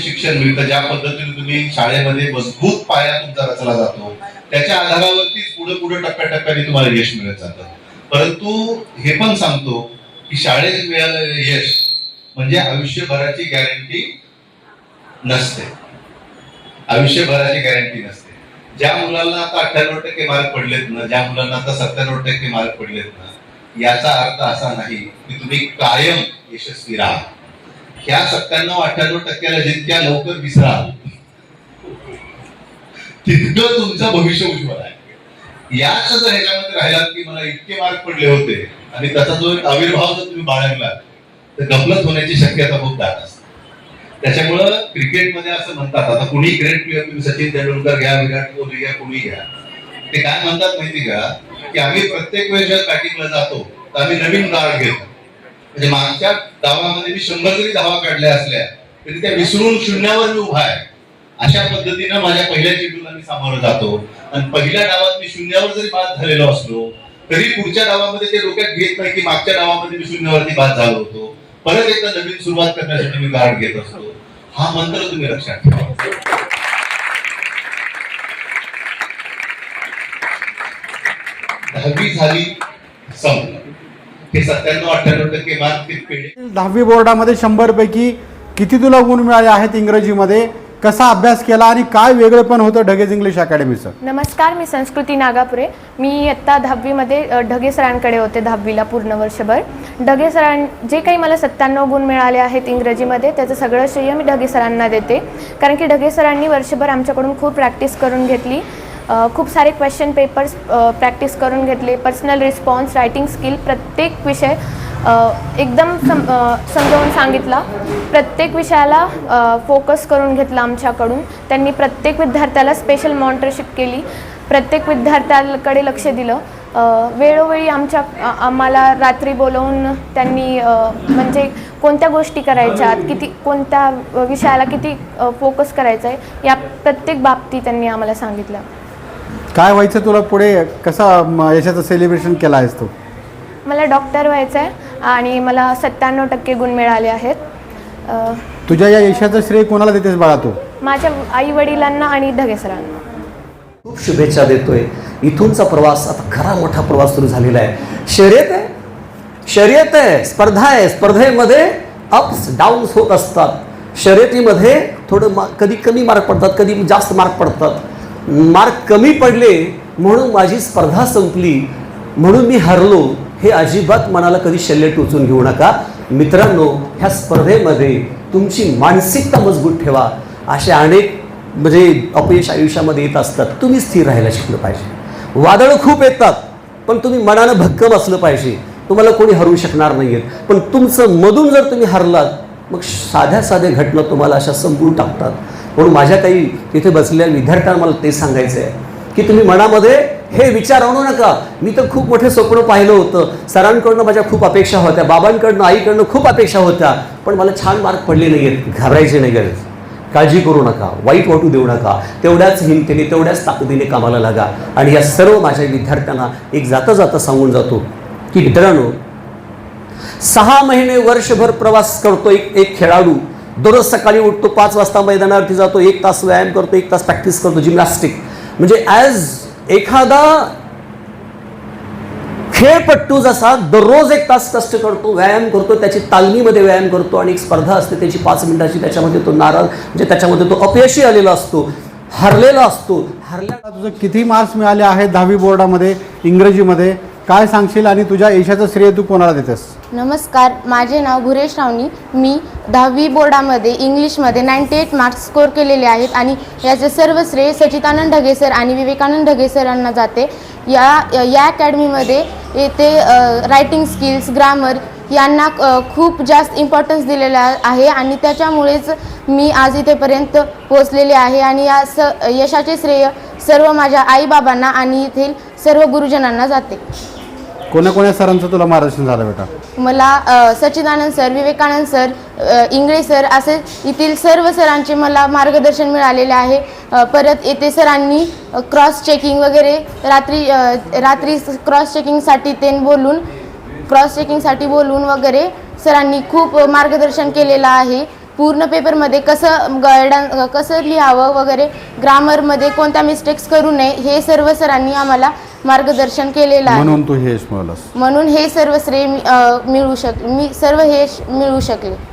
शिक्षण ज्या पद्धतीने तुम्ही शाळेमध्ये मजबूत पाया तुमचा रचला जातो त्याच्या आधारावरतीच पुढे पुढे टप्प्याटप्प्याने तुम्हाला यश मिळत जातं. परंतु हे पण सांगतो की शाळेत मिळालेलं यश म्हणजे आयुष्यभराची गॅरंटी नसते. आयुष्यभराची गॅरंटी नसते. ज्या मुलांना आता अठ्ठ्याण्णव टक्के मार्क पडलेत ना ज्या मुलांना आता सत्त्याण्णव टक्के मार्क पडलेत ना याचा अर्थ असा नाही की तुम्ही कायम यशस्वी राहा. ह्या सत्त्याण्णव अठ्ठ्याण्णव टक्क्याला जितक्या लवकर विसराल तितकं तुमचं भविष्य उज्ज्वल आहे. याच जर ह्याच्यामध्ये राहिलात की मला इतके मार्क पडले होते आणि त्याचा जो एक आविर्भाव जर तुम्ही बाळगला तर गफलत होण्याची शक्यता खूप दाट असते. त्याच्यामुळं क्रिकेटमध्ये असं म्हणतात आता कुणी ग्रेट प्लेअर तुम्ही सचिन तेंडुलकर घ्या विराट कोहली घ्या कुणी घ्या. ते काय म्हणतात माहिती का? की आम्ही प्रत्येक वेळेस जेव्हा बॅटिंगला जातो तर आम्ही नवीन कार्ड घेतो. म्हणजे मागच्या धावामध्ये मी शंभर जरी धावा काढल्या असल्या तरी त्या विसरून शून्यावर मी उभा आहे. अशा पद्धतीनं माझ्या पहिल्या चेंडूला मी सामोरं जातो. आणि पहिल्या डावात मी शून्यावर जरी बाद झालेलो असलो तरी पुढच्या डावामध्ये ते डोक्यात घेत नाही की मागच्या डावामध्ये मी शून्यावरती बाद झालो होतो. परत एकदा नवीन सुरुवात करण्यासाठी मी गार्ड घेत असतो. हा मंत्र तुम्ही लक्षात ठेवा. दहावी झाली संपलं. हे सत्त्याण्णव अठ्ठ्याण्णव टक्के मार्क दहावी बोर्डामध्ये शंभर पैकी किती तुला गुण मिळाले आहेत इंग्रजीमध्ये? कसा अभ्यास केला आणि काय वेगळेपण होतं ढगेज इंग्लिश अकॅडमीचं? नमस्कार मी संस्कृती नागापुरे. मी इयत्ता दहावीमध्ये अ, ढगे सरांकडे होते दहावीला पूर्ण वर्षभर. ढगे सरां जे काही मला सत्त्याण्णव गुण मिळाले आहेत इंग्रजीमध्ये त्याचं सगळं श्रेय मी ढगे सरांना देते. कारण की ढगे सरांनी वर्षभर आमच्याकडून खूप प्रॅक्टिस करून घेतली. अ, खूप सारे क्वेश्चन पेपर्स प्रॅक्टिस करून घेतले. पर्सनल रिस्पॉन्स रायटिंग स्किल प्रत्येक विषय एकदम सम समजावून सांगितला. प्रत्येक विषयाला फोकस करून घेतला आमच्याकडून. त्यांनी प्रत्येक विद्यार्थ्याला स्पेशल मॉनिटरशिप केली. प्रत्येक विद्यार्थ्याकडे लक्ष दिलं. वेळोवेळी आमच्या आम्हाला रात्री बोलवून त्यांनी म्हणजे कोणत्या गोष्टी करायच्यात किती कोणत्या विषयाला किती फोकस करायचं आहे या प्रत्येक बाबतीत त्यांनी आम्हाला सांगितलं. काय व्हायचं तुला पुढे? कसा यशाचं सेलिब्रेशन केलं आहेस तू? मला डॉक्टर व्हायचं आहे आणि मला सत्त्याण्णव टक्के गुण मिळाले आहेत. अ, तुझ्या या यशाचं श्रेय कोणाला देतेस बाळा तू? माझ्या आई वडिलांना आणि ढगे सरांना. खूप शुभेच्छा देतोय. इथूनचा प्रवास आता खरा मोठा प्रवास सुरू झालेला आहे. शर्यत आहे. शर्यत आहे. स्पर्धा आहे. स्पर्धेमध्ये अप्स डाऊन्स होत असतात. शर्यतीमध्ये थोडं मा कधी कमी मार्क पडतात कधी जास्त मार्क पडतात. मार्क कमी पडले म्हणून माझी स्पर्धा संपली. म्हणून मी हरलो. हे अजिबात मनाला कधी शल्य टोचून घेऊ नका. मित्रांनो ह्या स्पर्धेमध्ये तुमची मानसिकता मजबूत ठेवा. असे अनेक म्हणजे अपयश आयुष्यामध्ये येत असतात. तुम्ही स्थिर राहायला शिकलं पाहिजे. वादळं खूप येतात पण तुम्ही मनानं भक्कम असलं पाहिजे. तुम्हाला कोणी हरवू शकणार नाही आहेत पण तुमचं मधून जर तुम्ही हरलात मग साध्या साध्या घटना तुम्हाला अशा संपवून टाकतात. म्हणून माझ्या काही तिथे बसलेल्या विद्यार्थ्यांना मला ते सांगायचं आहे की तुम्ही मनामध्ये हे विचार आणू नका. मी तर खूप मोठे स्वप्न पाहिलं होतं. सरांकडनं माझ्या खूप अपेक्षा होत्या. बाबांकडनं आईकडनं खूप अपेक्षा होत्या. पण मला छान मार्क पडले नाही आहेत घाबरायचे नाही गरज. काळजी करू नका. वाईट वाटू देऊ नका. तेवढ्याच हिमतीने तेवढ्याच ताकदीने कामाला लागा. आणि या सर्व माझ्या विद्यार्थ्यांना एक जाता जाता सांगून जातो की मित्रांनो सहा महिने वर्षभर प्रवास करतो एक एक खेळाडू. दररोज सकाळी उठतो पाच वाजता मैदानावरती जातो एक तास व्यायाम करतो एक तास प्रॅक्टिस करतो जिमनॅस्टिक म्हणजे ॲज एखादा खेळपट्टू जसा दररोज एक तास कष्ट करतो व्यायाम करतो त्याची तालमीमध्ये व्यायाम करतो आणि एक स्पर्धा असते त्याची पाच मिनिटाची त्याच्यामध्ये तो नाराज म्हणजे त्याच्यामध्ये तो अपयशी आलेला असतो हरलेला असतो. हरल्या तुझं किती मार्क्स मिळाले आहेत दहावी बोर्डामध्ये इंग्रजीमध्ये? काय सांगशील आणि तुझ्या यशाचं श्रेय तू कोणाला देतेस? नमस्कार माझे नाव भुरेश रावणी मी दहावी बोर्डामध्ये इंग्लिशमध्ये नाईंटी एट मार्क्स स्कोर केलेले आहेत आणि याचे सर्व श्रेय सचितानंद ढगे सर आणि विवेकानंद ढगे सरांना जाते. या या अकॅडमीमध्ये येथे रायटिंग स्किल्स ग्रामर यांना खूप जास्त इम्पॉर्टन्स दिलेला आहे आणि त्याच्यामुळेच मी आज इथेपर्यंत पोहोचलेले आहे आणि या स यशाचे श्रेय सर्व माझ्या आईबाबांना आणि येथील सर्व गुरुजनांना जाते. कोण्या कोण्या सरांचं तुला मार्गदर्शन झालं बेटा? मला अ, सच्चिदानंद सर विवेकानंद सर अ, इंगळे सर असे येथील सर्व सरांचे मला मार्गदर्शन मिळालेले आहे. अ, परत येथे सरांनी अ, क्रॉस चेकिंग वगैरे रात्री अ, रात्री क्रॉस चेकिंगसाठी ते बोलून क्रॉस चेकिंगसाठी बोलून वगैरे सरांनी खूप मार्गदर्शन केलेलं आहे. पूर्ण पेपरमध्ये कसं गायडन कसं लिहावं वगैरे ग्रामरमध्ये कोणत्या मिस्टेक्स करू नये हे सर्व सरांनी आम्हाला मार्गदर्शन केलेलं आहे. म्हणून तू हे यश मिळवलंस. म्हणून हे सर्व श्रेय मी- अ, मिळू शक मी सर्व हे मिळू शकले.